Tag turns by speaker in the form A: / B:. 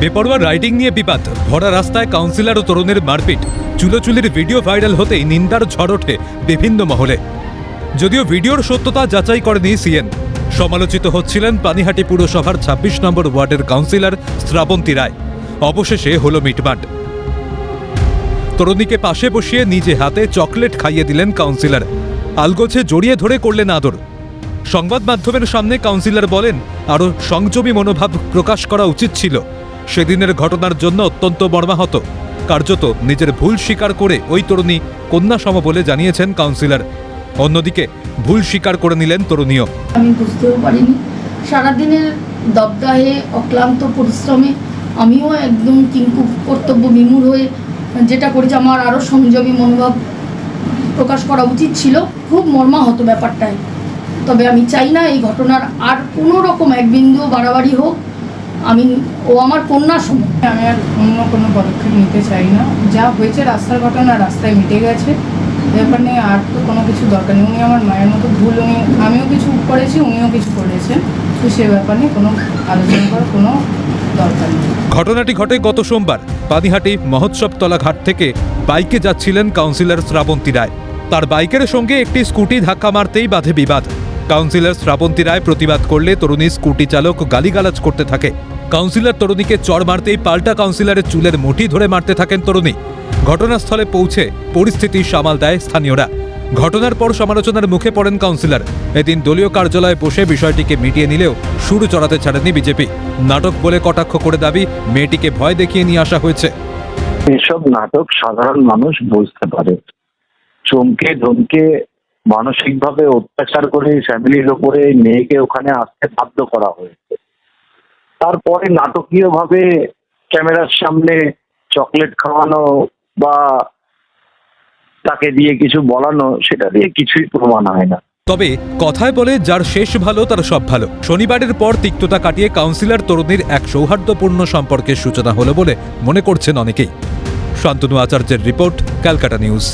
A: বেপরোয়া রাইডিং নিয়ে বিবাদ। ভরা রাস্তায় কাউন্সিলর ও তরুণের মারপিট। চুলোচুলির ভিডিও ভাইরাল হতেই নিন্দার ঝড় ওঠে বিভিন্ন মহলে। যদিও ভিডিওর সত্যতা যাচাই করেনি সিএন। সমালোচিত হচ্ছিলেন পানিহাটি পুরসভার ২৬ নম্বর ওয়ার্ডের কাউন্সিলর শ্রাবন্তী রায়। অবশেষে হল মিটমাট। তরুণীকে পাশে বসিয়ে নিজে হাতে চকলেট খাইয়ে দিলেন কাউন্সিলর আলগোছে জড়িয়ে ধরে করলেন আদর। সংবাদ মাধ্যমের সামনে কাউন্সিলর বলেন আরও সংযমী মনোভাব প্রকাশ করা উচিত ছিল। সেদিনের ঘটনার জন্য অত্যন্ত মর্মাহত। কার্যত নিজের ভুল স্বীকার করে ওই তরুণী কন্যাসম বলে জানিয়েছেন কাউন্সিলর। অন্যদিকে, ভুল স্বীকার করে নিলেন তরুণীও।
B: আমি বুঝতেও পারিনি। সারাদিনের দবদাহে, অক্লান্ত পরিশ্রমে আমিও একদম কিঙ্কু কর্তব্য বিমূঢ় হয়ে যেটা করেছি, আমার আরও সংযমী মনোভাব প্রকাশ করা উচিত ছিল। খুব মর্মাহত ব্যাপারটায় তবে আমি চাই না এই ঘটনার আর কোনো রকম এক বিন্দুও বাড়াবাড়ি হোক। আমি ও আমার কন্যা সম
C: আমি আর অন্য কোনো পদক্ষেপ নিতে চাই না। যা হয়েছে রাস্তার ঘটনা রাস্তায় মিটে গেছে। ব্যাপার আর তো কোনো কিছু দরকার নেই। উনি আমার মায়ের মতো ভুল। উনি, আমিও কিছু করেছি, উনিও কিছু করেছেন তো সে ব্যাপার নিয়ে কোনো আলোচনা করার কোনো দরকার নেই।
A: ঘটনাটি ঘটে গত সোমবার, পানিহাটি মহোৎসবতলা ঘাট থেকে বাইকে যাচ্ছিলেন কাউন্সিলর শ্রাবন্তী রায়। তার বাইকের সঙ্গে একটি স্কুটি ধাক্কা মারতেই বাধে বিবাদ। কাউন্সিলর শ্রাবন্তী রায় প্রতিবাদ করলে তরুণী স্কুটি চালক গালিগালাজ করতে থাকে। কাউন্সিলর তরুণীকে চড় মারতেই পাল্টা কাউন্সিলরের চুলের মুঠি ধরে মারতে থাকেন তরুণী। ঘটনাস্থলে পৌঁছে পরিস্থিতি সামাল দেয় স্থানীয়রা। ঘটনার পর সমালোচনার মুখে পড়েন কাউন্সিলর। এদিন দলীয় কার্যালয়ে বসে বিষয়টিকে মিটিয়ে নিলেও সুর চড়াতে ছাড়েনি বিজেপি। নাটক বলে কটাক্ষ করে দাবি, মেয়েটিকে ভয় দেখিয়ে নিয়ে আসা হয়েছে।
D: এসব নাটক সাধারণ মানুষ বুঝতে পারে। চমকে ধমকে মানসিকভাবে অত্যাচার করে ফ্যামিলির ওপরে মেয়েকে ওখানে আসতে বাধ্য করা হয়েছে। তারপরে নাটকীয়ভাবে ক্যামেরার সামনে চকলেট খাওয়ানো বা তাকে দিয়ে কিছু বলানো, সেটা দিয়ে কিছুই প্রমাণ হয় না।
A: তবে কথায় বলে যার শেষ ভালো, তার সব ভালো। শনিবারের পর তিক্ততা কাটিয়ে কাউন্সিলর তরুণীর এক সৌহার্দ্যপূর্ণ সম্পর্কের সূচনা হলো বলে মনে করছেন অনেকেই। শান্তনু আচার্যের রিপোর্ট, ক্যালকাটা নিউজ।